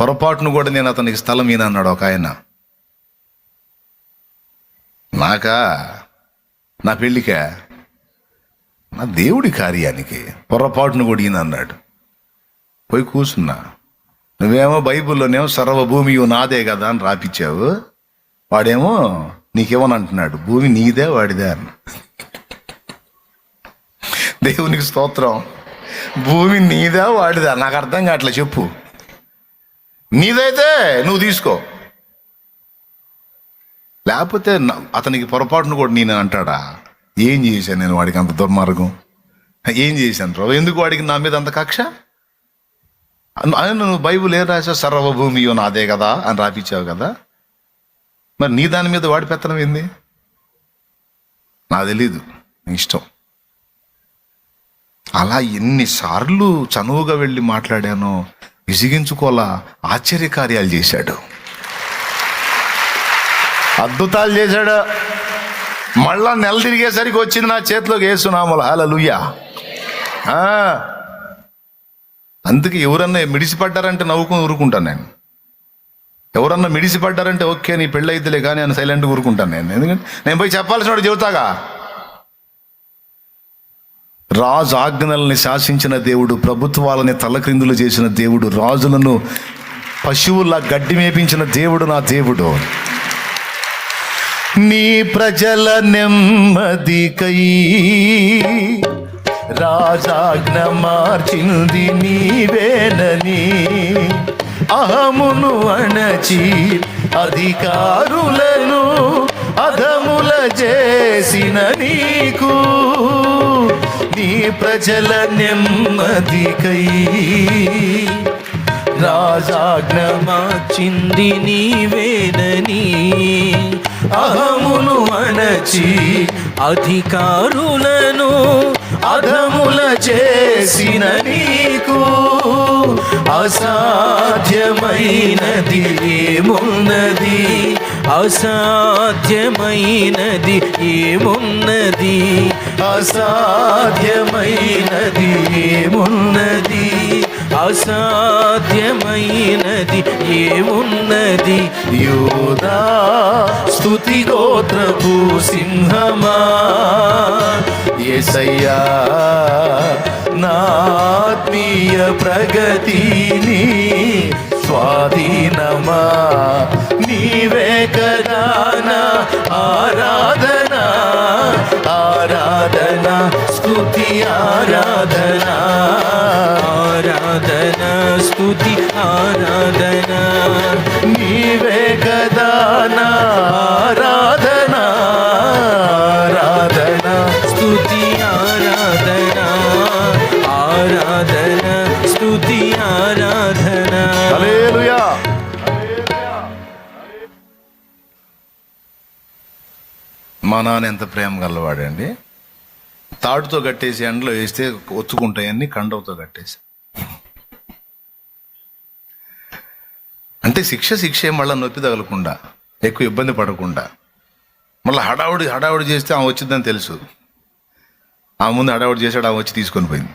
పొరపాటును కూడా నేను అతనికి స్థలం ఈయన అన్నాడు ఒక ఆయన. నాకా నా పెళ్ళికా? నా దేవుడి కార్యానికి పొరపాటును కూడా ఈయన అన్నాడు. పోయి కూర్చున్నా నువ్వేమో బైబిల్లోనేమో సర్వభూమి నాదే కదా అని రాపిచ్చావు. వాడేమో నీకేమని అంటున్నాడు? భూమి నీదే వాడిదే అన్న. దేవునికి స్తోత్రం. భూమి నీదా వాడిదా? నాకు అర్థం కావట్లే చెప్పు. నీదైతే నువ్వు తీసుకో. లేకపోతే అతనికి పొరపాటును కూడా నేను అంటాడా? ఏం చేశాను నేను వాడికి అంత దుర్మార్గం? ఏం చేశాను ప్రభు? ఎందుకు వాడికి నా మీద అంత కక్ష? అన్- నువ్వు బైబుల్ ఏం రాసావు సర్వభూమి నాదే కదా అని రాపిచ్చావు కదా. మరి నీ దాని మీద వాడి పెత్తనం ఏంది? నాకు తెలీదు. ఇష్టం. అలా ఎన్నిసార్లు చనువుగా వెళ్ళి మాట్లాడాను విసిగించుకోలా ఆశ్చర్యకార్యాలు చేశాడు. అద్భుతాలు చేశాడు. మళ్ళా నెల తిరిగేసరికి వచ్చింది నా చేతిలోకి వేసునాములు హాలలుయ్యా అందుకే ఎవరన్నా మిడిసిపడ్డారంటే నవ్వుకుని ఊరుకుంటాను నేను. ఎవరన్నా మిడిసిపడ్డారంటే ఓకే నీ పెళ్ళి అయితేలే కానీ అని సైలెంట్గా ఊరుకుంటాను నేను. ఎందుకంటే నేను పోయి చెప్పాల్సిన వాడు చెబుతాగా? రాజు ఆజ్ఞల్ని శాసించిన దేవుడు ప్రభుత్వాలని తలక్రిందులు చేసిన దేవుడు రాజులను పశువుల గడ్డి మేపించిన దేవుడు నా దేవుడు. నీ ప్రజల నెమ్మదికై రాజాజ్ఞ మార్చింది నీవేనని అహమును అణచి అధికారులను అధముల చేసిన నీకు నీ ప్రజల నెమ్మదికై రాజాజ్ఞ మార్చింది నీవేనని అహమును అనచి అధికారులను అధముల చేసిన నీకు. అసాధ్యమైనది ఏమున్నది? అసాధ్యమైనది ఏమున్నది? అసాధ్యమైనది ఏమున్నది? అసాధ్యమైనది ఏమున్నది? యోదా స్తుతి గోత్రపు సింహమా? ఏసయ్యా నా ఆత్మీయ ప్రగతిని స్వాధీనమా? నీవే కదా ఆరా నాన్న ఎంత ప్రేమ గలవాడండి. తాడుతో కట్టేసి ఎండలో వేస్తే ఒత్తుకుంటాయని కండవతో కట్టేసి. అంటే శిక్ష శిక్ష మళ్ళీ నొప్పి తగలకుండా ఎక్కువ ఇబ్బంది పడకుండా. మళ్ళీ హడావుడి హడావుడి చేస్తే ఆమె వచ్చిందని తెలుసు. ఆ ముందు హడావుడి చేశాడు ఆమె వచ్చి తీసుకొని పోయింది.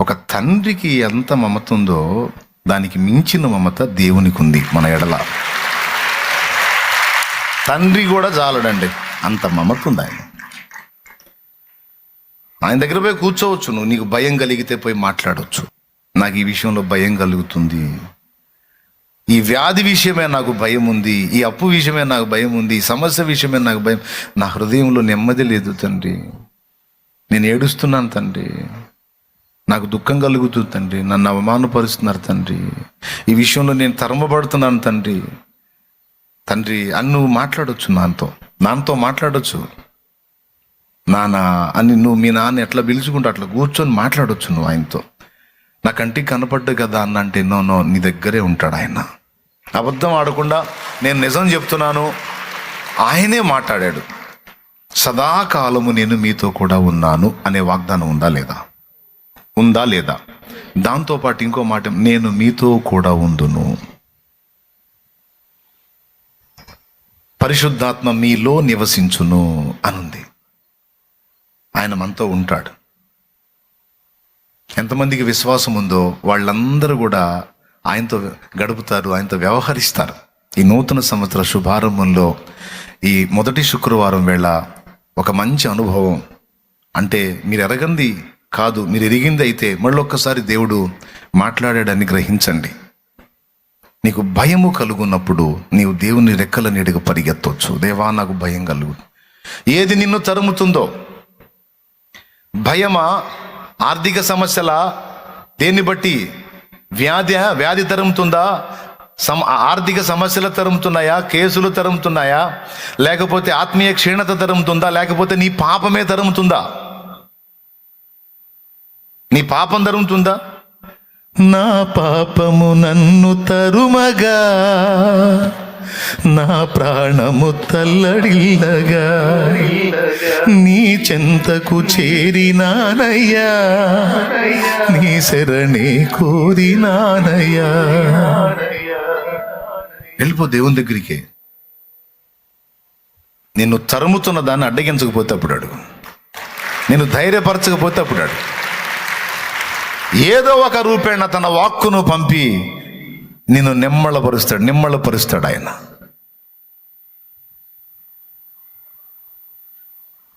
ఒక తండ్రికి ఎంత మమత ఉందో దానికి మించిన మమత దేవునికి ఉంది మన ఎడల. తండ్రి కూడా చాలడండి అంత మమత ఉంది ఆయన ఆయన దగ్గర పోయి కూర్చోవచ్చు. నువ్వు నీకు భయం కలిగితే పోయి మాట్లాడవచ్చు నాకు ఈ విషయంలో భయం కలుగుతుంది. ఈ వ్యాధి విషయమే నాకు భయం ఉంది. ఈ అప్పు విషయమే నాకు భయం ఉంది. ఈ సమస్య విషయమే నాకు భయం. నా హృదయంలో నెమ్మది లేదు తండ్రి. నేను ఏడుస్తున్నాను తండ్రి. నాకు దుఃఖం కలుగుతుంది తండ్రి. నన్ను అవమానపరుస్తున్నారు తండ్రి. ఈ విషయంలో నేను తరమబడుతున్నాను తండ్రి. తండ్రి అని నువ్వు మాట్లాడొచ్చు నాన్నతో నాన్నతో మాట్లాడొచ్చు. నాన్న అని నువ్వు మీ నాన్న ఎట్లా పిలుచుకుంటే అట్లా కూర్చొని మాట్లాడొచ్చు నువ్వు ఆయనతో. నా కంటికి కనపడ్డు కదా అన్న అంటే నో నో నీ దగ్గరే ఉంటాడు ఆయన. అబద్ధం ఆడకుండా నేను నిజం చెప్తున్నాను. ఆయనే మాట్లాడాడు. సదాకాలము నేను మీతో కూడా ఉన్నాను అనే వాగ్దానం ఉందా లేదా? ఉందా లేదా? దాంతోపాటు ఇంకో మాట నేను మీతో కూడా ఉందును. పరిశుద్ధాత్మ మీలో నివసించును అనుంది. ఆయన మనతో ఉంటాడు. ఎంతమందికి విశ్వాసం ఉందో వాళ్ళందరూ కూడా ఆయనతో గడుపుతారు ఆయనతో వ్యవహరిస్తారు. ఈ నూతన సంవత్సర శుభారంభంలో ఈ మొదటి శుక్రవారం వేళ ఒక మంచి అనుభవం. అంటే మీరు ఎరగంది కాదు మీరు ఎరిగింది అయితే మళ్ళొక్కసారి దేవుడు మాట్లాడాడని గ్రహించండి. నీకు భయము కలుగున్నప్పుడు నీవు దేవుని రెక్కల నీడగా పరిగెత్తవచ్చు దేవా నాకు భయం కలుగు. ఏది నిన్ను తరుముతుందో? భయమా? ఆర్థిక సమస్యల? దేన్ని బట్టి? వ్యాధి వ్యాధి తరుముతుందా? సమ ఆర్థిక సమస్యలు తరుముతున్నాయా? కేసులు తరుముతున్నాయా? లేకపోతే ఆత్మీయ క్షీణత తరుముతుందా? లేకపోతే నీ పాపమే తరుముతుందా? నీ పాపం తరుముతుందా? నా పాపము నన్ను తరుమగా నా ప్రాణము తల్లడిల్లగా. నీ చెంతకు చేరినానయ్యా నీ శరణే కోరినానయ్యా. వెళ్ళిపో దేవుని దగ్గరికి. నిన్ను తరుముతున్న దాన్ని అడ్డగించకపోతే అప్పుడు అడుగు. నేను ధైర్యపరచకపోతే అప్పుడు అడుగు. ఏదో ఒక రూపేణ తన వాక్కును పంపి నిన్ను నిమ్మళపరుస్తాడు నిమ్మళపరుస్తాడు ఆయన.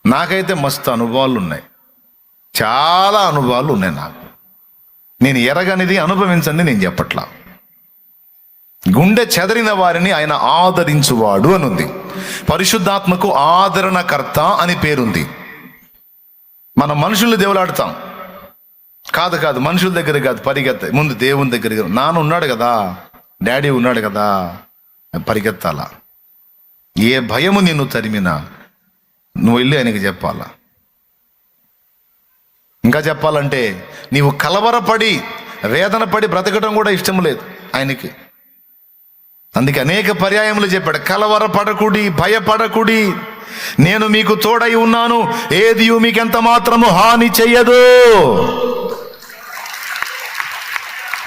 నాకైతే మస్తు అనుభవాలు ఉన్నాయి చాలా అనుభవాలు ఉన్నాయి నాకు. నేను ఎరగనిది అనుభవించండి నేను చెప్పట్లా. గుండె చెదరిన వారిని ఆయన ఆదరించువాడు అని ఉంది పరిశుద్ధాత్మకు ఆదరణకర్త అని పేరుంది. మనం మనుషుల్ని దేవులాడుతాం. కాదు కాదు మనుషుల దగ్గర కాదు పరిగెత్త ముందు దేవుని దగ్గర నాన్న ఉన్నాడు కదా డాడీ ఉన్నాడు కదా పరిగెత్తాలా? ఏ భయము నిన్ను తరిమినా నువ్వు వెళ్ళి ఆయనకి చెప్పాలా? ఇంకా చెప్పాలంటే నీవు కలవరపడి వేదన పడి బ్రతకడం కూడా ఇష్టం లేదు ఆయనకి. అందుకే అనేక పర్యాయములు చెప్పాడు కలవరపడకుడి భయపడకుడి నేను మీకు తోడై ఉన్నాను ఏది మీకెంత మాత్రము హాని చెయ్యదు.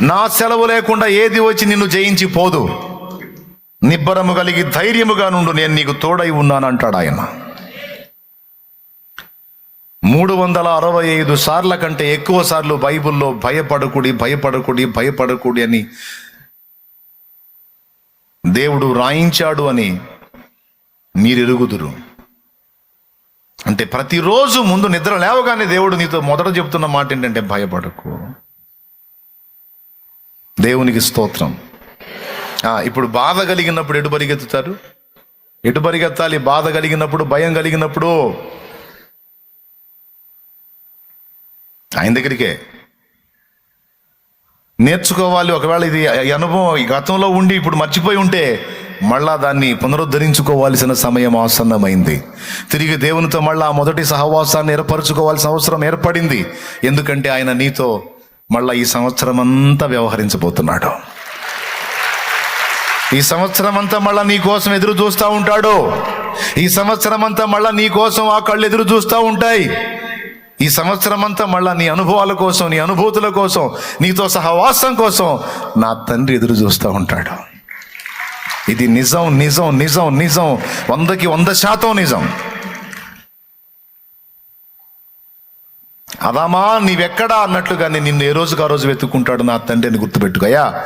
నా సెలవు లేకుండా ఏది వచ్చి నిన్ను జయించి పోదు. నిబ్బరము కలిగి ధైర్యముగా నుండు నేను నీకు తోడై ఉన్నాను అంటాడు ఆయన. మూడు వందల అరవై ఐదు సార్ల కంటే ఎక్కువ సార్లు బైబిల్లో భయపడకుడి భయపడకుడి భయపడకుడి అని దేవుడు రాయించాడు అని మీరు ఎరుగుదురు అంటే ప్రతిరోజు ముందు నిద్ర లేవగానే దేవుడు నీతో మొదట చెప్తున్న మాట ఏంటంటే భయపడకు. దేవునికి స్తోత్రం. ఇప్పుడు బాధ కలిగినప్పుడు ఎటు పరిగెత్తుతారు? ఎటు పరిగెత్తాలి? బాధ కలిగినప్పుడు భయం కలిగినప్పుడు? ఆయన దగ్గరికే. నేర్చుకోవాలి. ఒకవేళ ఇది అనుభవం ఈ గతంలో ఉండి ఇప్పుడు మర్చిపోయి ఉంటే మళ్ళా దాన్ని పునరుద్ధరించుకోవాల్సిన సమయం ఆసన్నమైంది. తిరిగి దేవునితో మళ్ళా ఆ మొదటి సహవాసాన్ని ఏర్పరచుకోవాల్సిన అవసరం ఏర్పడింది. ఎందుకంటే ఆయన నీతో మళ్ళా ఈ సంవత్సరం అంతా వ్యవహరించబోతున్నాడు. ఈ సంవత్సరం అంతా మళ్ళా నీ కోసం ఎదురు చూస్తూ ఉంటాడు. ఈ సంవత్సరం అంతా మళ్ళా నీ కోసం ఆ కళ్ళు ఎదురు చూస్తూ ఉంటాయి. ఈ సంవత్సరం అంతా మళ్ళా నీ అనుభవాల కోసం నీ అనుభూతుల కోసం నీతో సహవాసం కోసం నా తండ్రి ఎదురు చూస్తూ ఉంటాడు. ఇది నిజం నిజం నిజం నిజం. వందకి వంద శాతం నిజం. అదామా నీవెక్కడా అన్నట్లుగానే నిన్ను ఏ రోజుకు ఆ రోజు వెతుక్కుంటాడు నా తండ్రి అని గుర్తుపెట్టుకోయా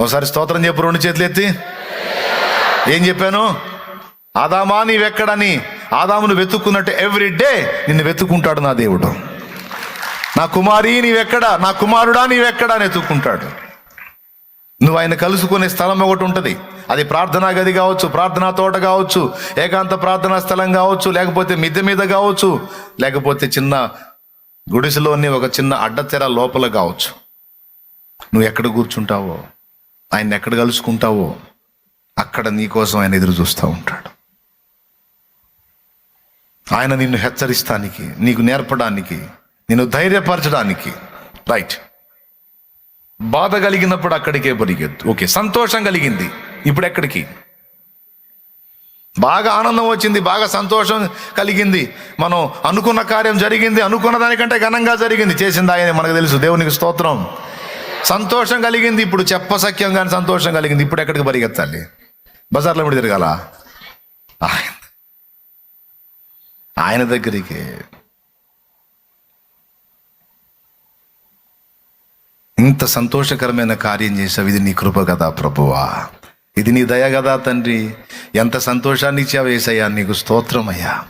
ఒకసారి స్తోత్రం చెప్పు రెండు చేతులు ఎత్తి. ఏం చెప్పాను? ఆదామా నీవెక్కడని. ఆదామును వెతుక్కున్నట్టు ఎవ్రీ డే నిన్ను వెతుక్కుంటాడు నా దేవుడు. నా కుమారి నీవెక్కడా? నా కుమారుడా నీవెక్కడా అని వెతుక్కుంటాడు. నువ్వు ఆయన కలుసుకునే స్థలం ఒకటి ఉంటుంది. అది ప్రార్థనా గది కావచ్చు ప్రార్థనా తోట కావచ్చు ఏకాంత ప్రార్థనా స్థలం కావచ్చు లేకపోతే మిద్దె మీద కావచ్చు లేకపోతే చిన్న గుడిసెలోని ఒక చిన్న అడ్డతెర లోపల కావచ్చు. నువ్వు ఎక్కడ కూర్చుంటావో ఆయన ఎక్కడ కలుసుకుంటావో అక్కడ నీకోసం ఆయన ఎదురు చూస్తూ ఉంటాడు. ఆయన నిన్ను హెచ్చరిస్తానికి నీకు నేర్పడానికి నిన్ను ధైర్యపరచడానికి. రైట్ బాధ కలిగినప్పుడు అక్కడికే పరిగెద్దు ఓకే సంతోషం కలిగింది. ఇప్పుడు ఎక్కడికి? బాగా ఆనందం వచ్చింది బాగా సంతోషం కలిగింది. మనం అనుకున్న కార్యం జరిగింది అనుకున్న దానికంటే ఘనంగా జరిగింది. చేసింది ఆయన మనకు తెలుసు. దేవునికి స్తోత్రం. సంతోషం కలిగింది ఇప్పుడు చెప్పసఖ్యం కానీ సంతోషం కలిగింది. ఇప్పుడు ఎక్కడికి పరిగెత్తాలి? బజార్లో ఇప్పుడు తిరగాల? ఆయన. ఆయన దగ్గరికి. ఇంత సంతోషకరమైన కార్యం చేసావు. ఇది నీ కృప కదా ప్రభువా. ఇది నీ దయ కదా తండ్రి. ఎంత సంతోషాన్ని ఇచ్చావు ఏసయ్యా నీకు స్తోత్రమయ్యా.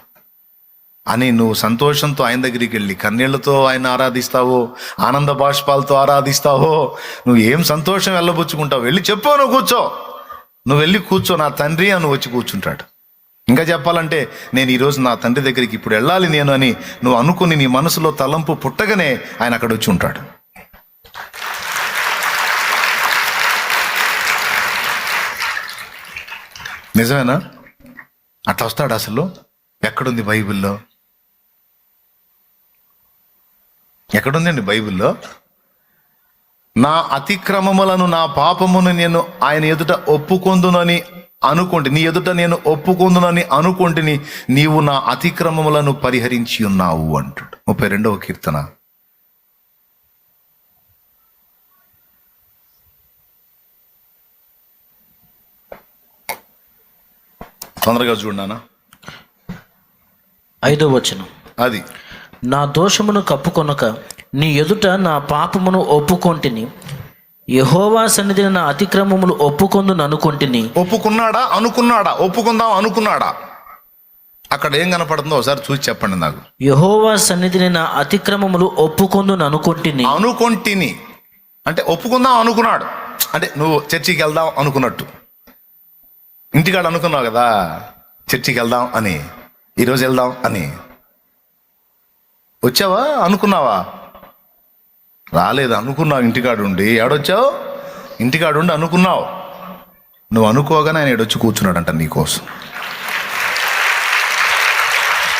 అని నువ్వు సంతోషంతో ఆయన దగ్గరికి వెళ్ళి కన్నీళ్ళతో ఆయన ఆరాధిస్తావో ఆనంద బాష్పాలతో ఆరాధిస్తావో నువ్వు ఏం సంతోషం వెళ్ళబుచ్చుకుంటావు? వెళ్ళి చెప్పు నువ్వు కూర్చో. నువ్వు వెళ్ళి కూర్చో నా తండ్రి అని వచ్చి కూర్చుంటాడు. ఇంకా చెప్పాలంటే నేను ఈరోజు నా తండ్రి దగ్గరికి ఇప్పుడు వెళ్ళాలి నేను అని నువ్వు అనుకుని నీ మనసులో తలంపు పుట్టగానే ఆయన అక్కడ వచ్చి ఉంటాడు. నిజమేనా? అట్లా వస్తాడు అసలు? ఎక్కడుంది బైబిల్లో? ఎక్కడుందండి బైబిల్లో? నా అతిక్రమములను నా పాపమును నేను ఆయన ఎదుట ఒప్పుకొందునని అనుకోండి. నీ ఎదుట నేను ఒప్పుకొందునని అనుకుంటుని నీవు నా అతిక్రమములను పరిహరించి ఉన్నావు అంటాడు. ముప్పై రెండవ కీర్తన. తొందరగా చూడనా ఐదో వచనం. అది. నా దోషమును కప్పుకొనక నీ ఎదుట నా పాపమును ఒప్పుకొంటిని. యహోవా సన్నిధిని నా అతిక్రమములు ఒప్పుకొందు అనుకొంటిని. ఒప్పుకున్నాడా? అనుకున్నాడా? ఒప్పుకుందాం అనుకున్నాడా? అక్కడ ఏం కనపడుతుందో ఒకసారి చూసి చెప్పండి నాకు. యహోవా సన్నిధిని నా అతిక్రమములు ఒప్పుకొందు అనుకొంటిని. అనుకొంటిని. అంటే ఒప్పుకుందాం అనుకున్నాడు. అంటే నువ్వు చర్చికి వెళ్దాం అనుకున్నట్టు. ఇంటికాడ అనుకున్నావు కదా చర్చికి వెళ్దాం అని ఈరోజు వెళ్దాం అని. వచ్చావా? అనుకున్నావా? రాలేదు అనుకున్నావు ఇంటికాడు ఉండి. ఏడొచ్చావు? ఇంటికాడు ఉండి అనుకున్నావు. నువ్వు అనుకోగానే ఆయన ఏడొచ్చి కూర్చున్నాడంట నీకోసం.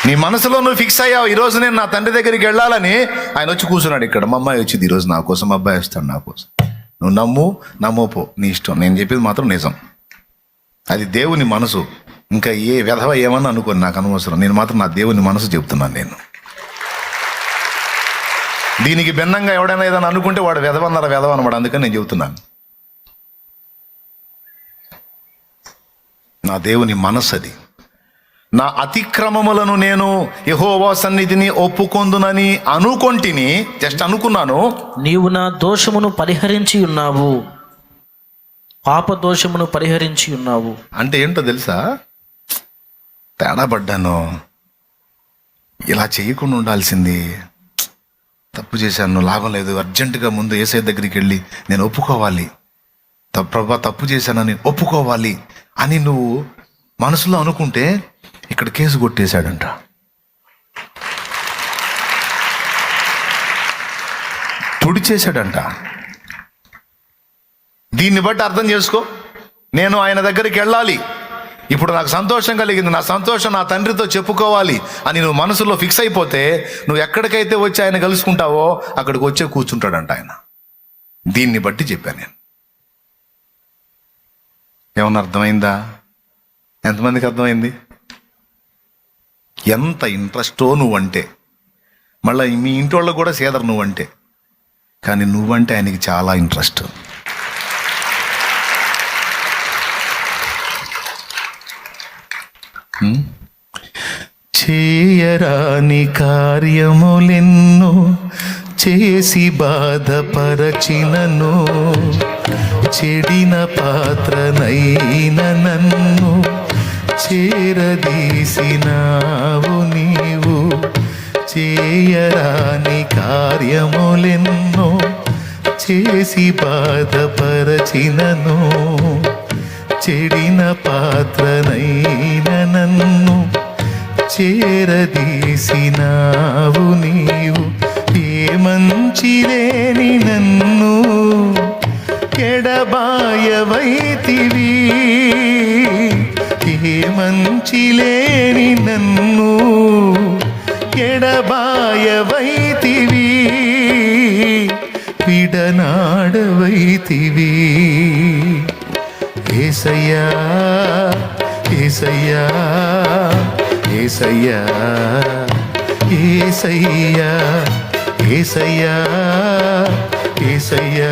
నీ మనసులో నువ్వు ఫిక్స్ అయ్యావు ఈరోజు నేను నా తండ్రి దగ్గరికి వెళ్ళాలని. ఆయన వచ్చి కూర్చున్నాడు ఇక్కడ. మా అమ్మాయి వచ్చింది ఈరోజు నా కోసం మా అబ్బాయి వస్తాడు నా కోసం. నువ్వు నమ్ము నమ్మోపో నీ ఇష్టం. నేను చెప్పేది మాత్రం నిజం. అది దేవుని మనసు. ఇంకా ఏ విధవ ఏమన్నా అనుకోని నాకు అనవసరం. నేను మాత్రం నా దేవుని మనసు చెప్తున్నాను నేను. దీనికి భిన్నంగా ఎవడైనా ఏదైనా అనుకుంటే వాడు వెధవన్నర వెధవ అనమాట. అందుకని నేను చెబుతున్నాను. నా దేవుని మనసు అది నా అతిక్రమములను నేను యహోవా సన్నిధిని ఒప్పుకొందునని అనుకొంటిని జస్ట్ అనుకున్నాను. నీవు నా దోషమును పరిహరించి ఉన్నావు. పాప దోషమును పరిహరించి ఉన్నావు. అంటే ఏంటో తెలుసా? తేడా పడ్డాను. ఇలా చేయకుండా ఉండాల్సింది. తప్పు చేశాను. లాభం లేదు. అర్జెంటుగా ముందు ఏసై దగ్గరికి వెళ్ళి నేను ఒప్పుకోవాలి. త- ప్రభా తప్పు చేశానని ఒప్పుకోవాలి అని నువ్వు మనసులో అనుకుంటే ఇక్కడ కేసు కొట్టేశాడంట. తుడిచేశాడంట. దీన్ని బట్టి అర్థం చేసుకో. నేను ఆయన దగ్గరికి వెళ్ళాలి. ఇప్పుడు నాకు సంతోషం కలిగింది. నా సంతోషం నా తండ్రితో చెప్పుకోవాలి అని నువ్వు మనసులో ఫిక్స్ అయిపోతే నువ్వు ఎక్కడికైతే వచ్చి ఆయన కలుసుకుంటావో అక్కడికి వచ్చే కూర్చుంటాడంట ఆయన. దీన్ని బట్టి చెప్పాను నేను. ఏమన్నా అర్థమైందా? ఎంతమందికి అర్థమైంది? ఎంత ఇంట్రెస్టో నువ్వంటే. మళ్ళీ మీ ఇంటి వాళ్ళకు కూడా సేదరు నువ్వంటే. కానీ నువ్వంటే ఆయనకి చాలా ఇంట్రెస్ట్. చేయరాని కార్యములెన్ను చేసి బాధపరచినను చెడిన పాత్రనైన నన్ను చేరదీసినావు నీవు. చేయరాని కార్యములెన్నో చేసి బాధపరచినను చెడిన పాత్రనైన నన్ను చేరదీసినావు నీవు. ఏ మంచిలేని నన్ను ఎడబాయవైతివి. ఏ మంచిలేని నన్ను ఎడబాయవైతివి. విడనాడవైతివీ. ఏసయ్యా ఏసయ్యా ఏసయ్యా ఏసయ్యా ఏసయ్యా ఏసయ్యా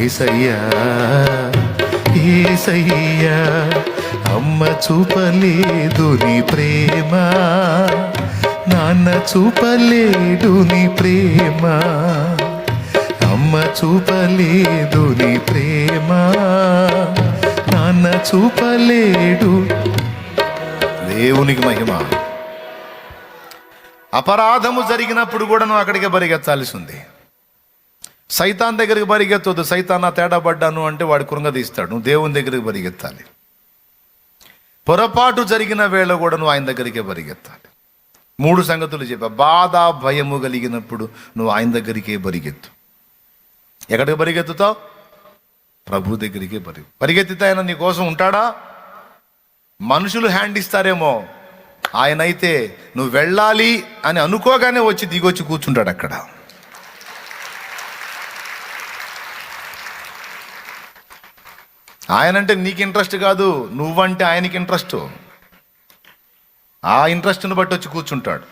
ఏసయ్యా ఏసయ్యా. అమ్మ చూపలేదు నీ ప్రేమ నాన్న చూపలేడు నీ ప్రేమ. అమ్మ చూపలేదు నీ ప్రేమ. నాన్న చూపలేడు. దేవునికి మహిమ. అపరాధము జరిగినప్పుడు కూడా నువ్వు అక్కడికే పరిగెత్తాల్సి ఉంది సైతాన్ దగ్గరికి పరిగెత్తవద్దు సైతాన్ నా తేడా పడ్డాను అంటే వాడు కృంగదీస్తాడు. నువ్వు దేవుని దగ్గరికి పరిగెత్తాలి. పొరపాటు జరిగిన వేళ కూడా నువ్వు ఆయన దగ్గరికే పరిగెత్తాలి. మూడు సంగతులు చెప్పా. బాధ భయము కలిగినప్పుడు నువ్వు ఆయన దగ్గరికే పరిగెత్తు. ఎక్కడికి పరిగెత్తుతావు? ప్రభు దగ్గరికి పరి పరిగెత్తితే ఆయన నీ కోసం ఉంటాడా? మనుషులు హ్యాండ్ ఇస్తారేమో. ఆయన అయితే నువ్వు వెళ్ళాలి అని అనుకోగానే వచ్చి దిగొచ్చి కూర్చుంటాడు అక్కడ. ఆయనంటే నీకు ఇంట్రెస్ట్ కాదు నువ్వంటే ఆయనకి ఇంట్రెస్ట్. ఆ ఇంట్రెస్ట్ని బట్టి వచ్చి కూర్చుంటాడు.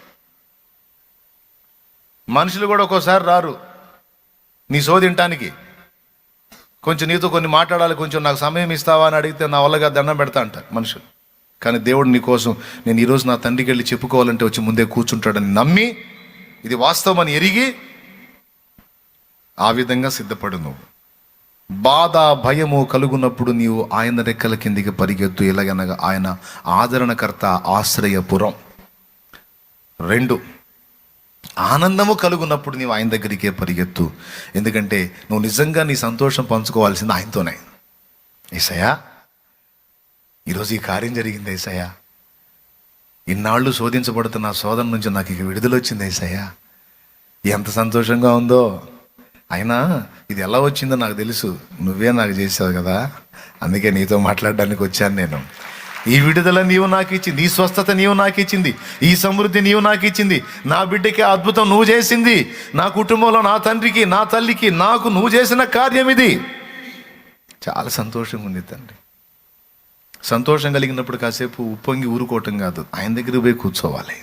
మనుషులు కూడా ఒక్కోసారి రారు. నీ సోదింటానికి కొంచెం నీతో కొన్ని మాట్లాడాలి కొంచెం నాకు సమయం ఇస్తావా అని అడిగితే నా వల్లగా దండం పెడతా అంట మనుషులు. కానీ దేవుడు నీ కోసం నేను ఈరోజు నా తండ్రికి వెళ్ళి చెప్పుకోవాలంటే వచ్చి ముందే కూర్చుంటాడని నమ్మి ఇది వాస్తవం అని ఎరిగి ఆ విధంగా సిద్ధపడు నువ్వు. బాధ భయము కలుగునప్పుడు నీవు ఆయన రెక్కల కిందికి పరిగెత్తు ఎలాగనగా ఆయన ఆదరణకర్త ఆశ్రయపురం. రెండు. ఆనందము కలుగున్నప్పుడు నీవు ఆయన దగ్గరికే పరిగెత్తు. ఎందుకంటే నువ్వు నిజంగా నీ సంతోషం పంచుకోవాల్సింది ఆయనతోనే. ఏసయ్యా ఈరోజు ఈ కార్యం జరిగింది ఏసయ్యా. ఇన్నాళ్ళు శోధించబడుతున్న శోధన నుంచి నాకు ఇక విడుదల వచ్చింది ఏసయ్యా. ఎంత సంతోషంగా ఉందో. అయినా ఇది ఎలా వచ్చిందో నాకు తెలుసు. నువ్వే నాకు చేసావు కదా. అందుకే నీతో మాట్లాడడానికి వచ్చాను నేను. ఈ విడుదల నీవు నాకు ఇచ్చింది ఈ స్వస్థత నీవు నాకు ఇచ్చింది ఈ సమృద్ధి నీవు నాకు ఇచ్చింది నా బిడ్డకి అద్భుతం నువ్వు చేసింది నా కుటుంబంలో నా తండ్రికి నా తల్లికి నాకు నువ్వు చేసిన కార్యం ఇది. చాలా సంతోషంగా ఉంది తండ్రి. సంతోషం కలిగినప్పుడు కాసేపు ఉప్పొంగి ఊరుకోవటం కాదు ఆయన దగ్గర పోయి కూర్చోవాలి.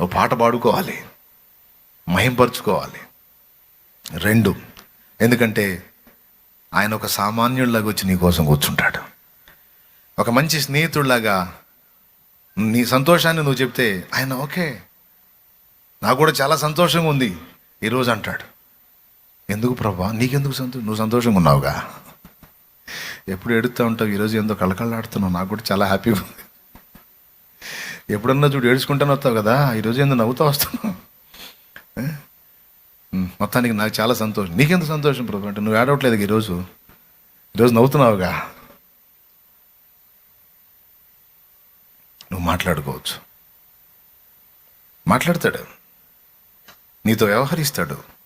ఓ పాట పాడుకోవాలి మహింపరుచుకోవాలి. రెండు ఎందుకంటే ఆయన ఒక సామాన్యుడిలాగా వచ్చి నీ కోసం కూర్చుంటాడు. ఒక మంచి స్నేహితుడిలాగా నీ సంతోషాన్ని నువ్వు చెప్తే ఆయన ఓకే నాకు కూడా చాలా సంతోషంగా ఉంది ఈరోజు అంటాడు. ఎందుకు ప్రభా? నీకెందుకు సంతోషం నువ్వు సంతోషంగా ఉన్నావుగా? ఎప్పుడు ఎడుతూ ఉంటావు? ఈరోజు ఎంతో కళకళలాడుతున్నావు. నాకు కూడా చాలా హ్యాపీగా ఉంది. ఎప్పుడన్నా చూడు ఏడుచుకుంటాను వస్తావు కదా? ఈరోజు ఎందుకు నవ్వుతూ వస్తున్నావు. మొత్తానికి నాకు చాలా సంతోషం. నీకెంత సంతోషం ప్రభు? అంటే నువ్వు ఏడవట్లేదు ఈరోజు ఈరోజు నవ్వుతున్నావుగా? నువ్వు మాట్లాడుకోవచ్చు. మాట్లాడతాడు. నీతో వ్యవహరిస్తాడు.